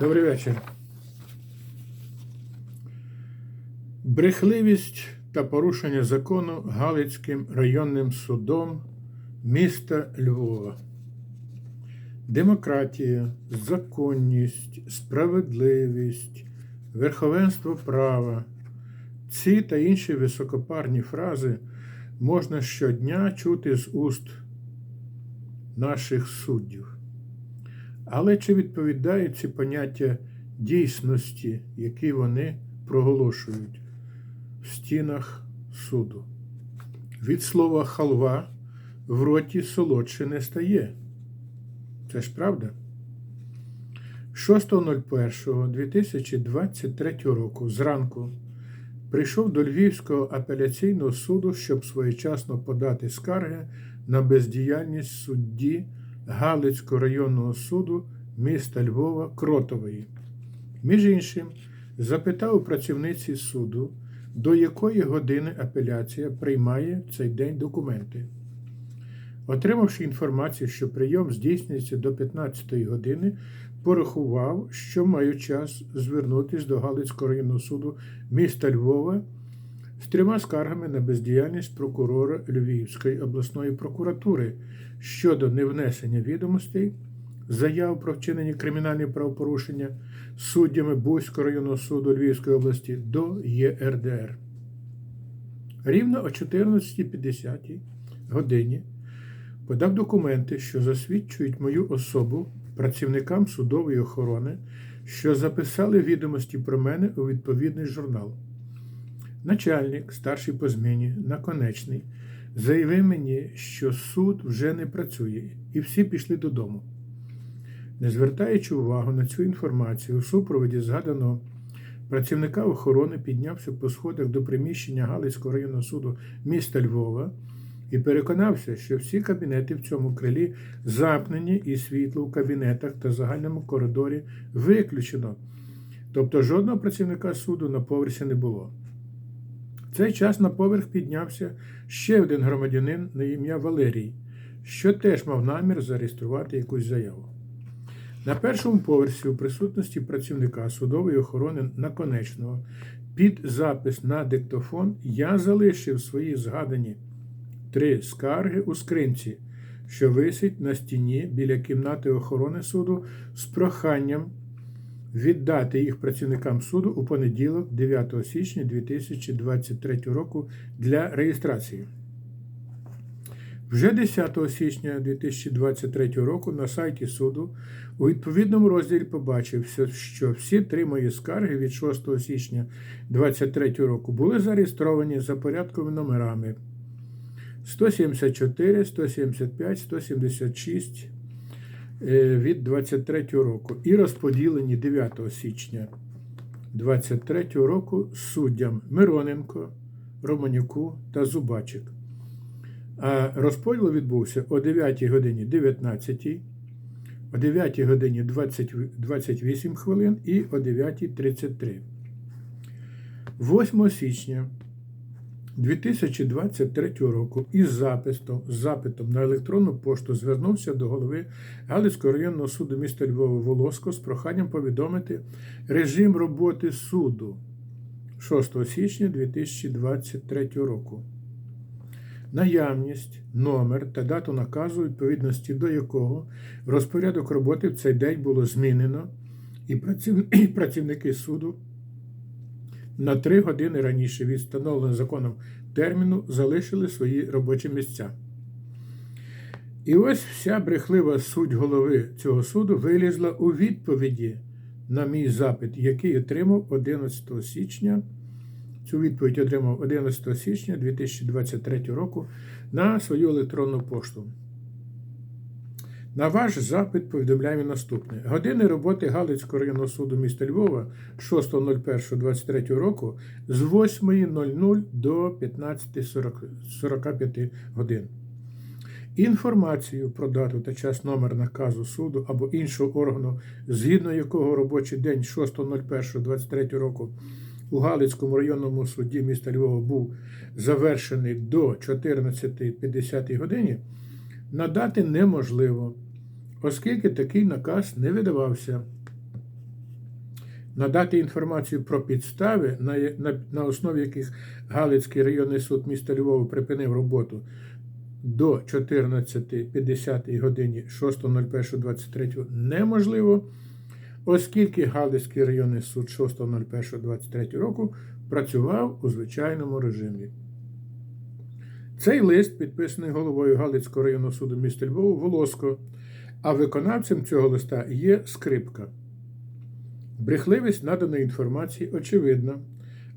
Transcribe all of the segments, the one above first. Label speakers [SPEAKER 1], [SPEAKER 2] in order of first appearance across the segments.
[SPEAKER 1] Добрий вечір. Брехливість та порушення закону Галицьким районним судом міста Львова. Демократія, законність, справедливість, верховенство права. Ці та інші високопарні фрази можна щодня чути з уст наших суддів. Але чи відповідають ці поняття дійсності, які вони проголошують в стінах суду? Від слова халва в роті солодше не стає. Це ж правда? 6.01.2023 року зранку прийшов до Львівського апеляційного суду, щоб своєчасно подати скарги на бездіяльність судді Галицького районного суду міста Львова Кротової. Між іншим, запитав працівниці суду, до якої години апеляція приймає в цей день документи. Отримавши інформацію, що прийом здійснюється до 15-ї години, порахував, що маю час звернутися до Галицького районного суду міста Львова з трьома скаргами на бездіяльність прокурора Львівської обласної прокуратури щодо невнесення відомостей, заяв про вчинені кримінальні правопорушення суддями Бузького районного суду Львівської області до ЄРДР. Рівно о 14.50 годині подав документи, що засвідчують мою особу працівникам судової охорони, що записали відомості про мене у відповідний журнал. Начальник, старший по зміні, наконечний, заявив мені, що суд вже не працює, і всі пішли додому. Не звертаючи увагу на цю інформацію, у супроводі згаданого працівника охорони піднявся по сходах до приміщення Галицького районного суду міста Львова і переконався, що всі кабінети в цьому крилі замкнені і світло в кабінетах та загальному коридорі виключено. Тобто жодного працівника суду на поверсі не було. Цей час на поверх піднявся ще один громадянин на ім'я Валерій, що теж мав намір зареєструвати якусь заяву. На першому поверсі у присутності працівника судової охорони наконечного під запис на диктофон я залишив свої згадані три скарги у скринці, що висить на стіні біля кімнати охорони суду з проханням віддати їх працівникам суду у понеділок, 9 січня 2023 року для реєстрації. Вже 10 січня 2023 року на сайті суду у відповідному розділі побачився, що всі три мої скарги від 6 січня 2023 року були зареєстровані за порядковими номерами 174, 175, 176 е, від 23 року і розподілені 9 січня 23 року суддям Мироненко, Романюку та Зубачик. А розподіл відбувся о 9 годині 19, о 9 годині 20, 28 хвилин і о 9.33. 8 січня 2023 року із запитом, запитом на електронну пошту звернувся до голови Галицького районного суду міста Львова Волоско з проханням повідомити режим роботи суду 6 січня 2023 року. Наявність, номер та дату наказу, відповідності до якого розпорядок роботи в цей день було змінено, і працівники суду на три години раніше від встановленого законом терміну залишили свої робочі місця. І ось вся брехлива суть голови цього суду вилізла у відповіді на мій запит, який отримав 11 січня. Цю відповідь отримав 11 січня 2023 року на свою електронну пошту. На ваш запит повідомляємо наступне. Години роботи Галицького районного суду міста Львова 6.01.23 року з 8.00 до 15.45 годин. Інформацію про дату та час номер наказу суду або іншого органу, згідно якого робочий день 6.01.23 року у Галицькому районному суді міста Львова був завершений до 14.50 годині, надати неможливо, оскільки такий наказ не видавався. надати інформацію про підстави, на, на, на основі яких Галицький районний суд міста Львова припинив роботу до 14.50 годині 6.01.23 неможливо, оскільки Галицький районний суд 6.01.23 року працював у звичайному режимі. Цей лист підписаний головою Галицького районного суду міста Львова Волоско, а виконавцем цього листа є скрипка. Брехливість наданої інформації очевидна,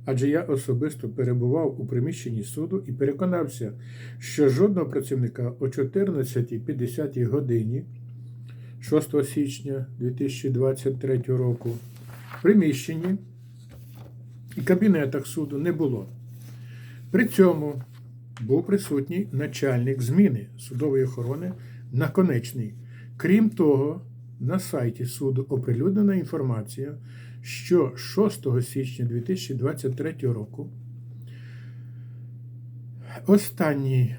[SPEAKER 1] адже я особисто перебував у приміщенні суду і переконався, що жодного працівника о 14.50 годині 6 січня 2023 року в приміщенні і кабінетах суду не було. При цьому був присутній начальник зміни судової охорони наконечний. Крім того, на сайті суду оприлюднена інформація, що 6 січня 2023 року останній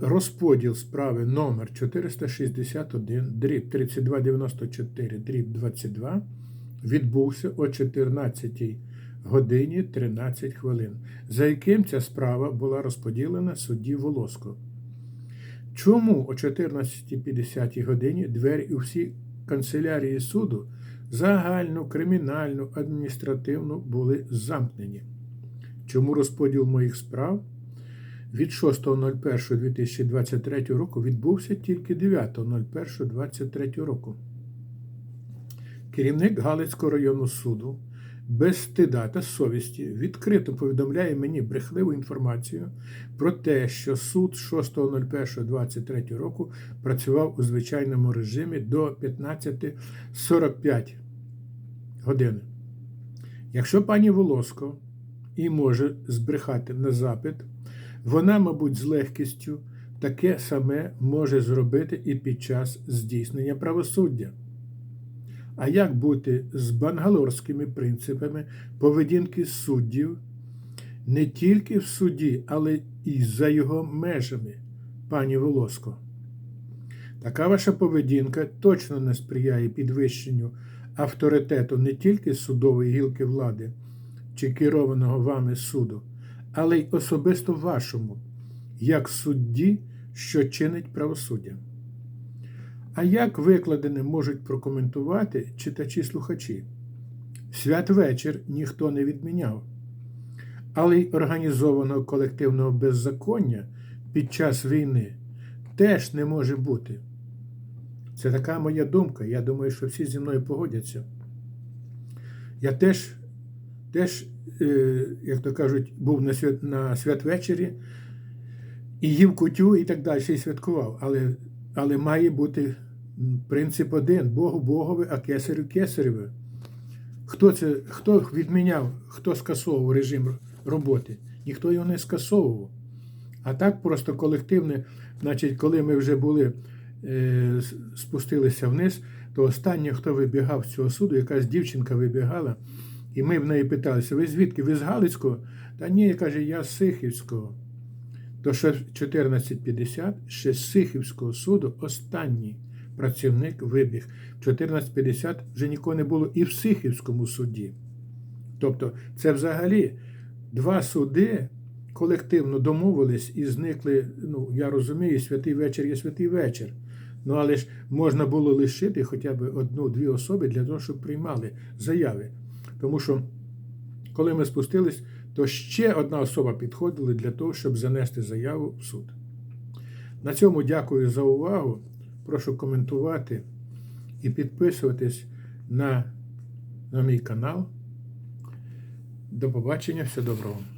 [SPEAKER 1] розподіл справи номер 461 дріб 3294 дріб 22 відбувся о 14 годині 13 хвилин, за яким ця справа була розподілена судді Волоско. Чому о 14.50 годині двері у всі канцелярії суду загальну, кримінальну, адміністративну були замкнені? Чому розподіл моїх справ від 6.01.2023 року відбувся тільки 9.01.2023 року? Керівник Галицького районного суду без стида та совісті відкрито повідомляє мені брехливу інформацію про те, що суд 6.01.23 року працював у звичайному режимі до 15.45 години. Якщо пані Волоско і може збрехати на запит, вона, мабуть, з легкістю таке саме може зробити і під час здійснення правосуддя. А як бути з бангалорськими принципами поведінки суддів не тільки в суді, але і за його межами, пані Волоско? Така ваша поведінка точно не сприяє підвищенню авторитету не тільки судової гілки влади чи керованого вами суду, але й особисто вашому, як судді, що чинить правосуддя. А як викладене можуть прокоментувати читачі-слухачі? Святвечір ніхто не відміняв, але й організованого колективного беззаконня під час війни теж не може бути. Це така моя думка. Я думаю, що всі зі мною погодяться. Я теж, теж е, як то кажуть, був на, свят, на святвечері і їв кутю і так далі, і святкував. Але, але має бути принцип один: Богу Богові, а кесарю кесареве. Хто це, хто відміняв, хто скасовував режим роботи? Ніхто його не скасовував. А так просто колективне, значить, коли ми вже були, е, спустилися вниз, то останнє, хто вибігав з цього суду, якась дівчинка вибігала, і ми в неї питалися: ви звідки? Ви з Галицького? Та ні, каже, я з Сихівського. Що 14.50 ще з Сихівського суду останній працівник вибіг. В 14.50 вже нікого не було і в Сихівському суді. Тобто, це взагалі два суди колективно домовились і зникли. Ну, я розумію, святий вечір є святий вечір. Ну, але ж можна було лишити хоча б одну-дві особи для того, щоб приймали заяви. Тому що, коли ми спустились, то ще одна особа підходила для того, щоб занести заяву в суд. На цьому дякую за увагу. Прошу коментувати і підписуватись на, на мій канал. До побачення, все доброго.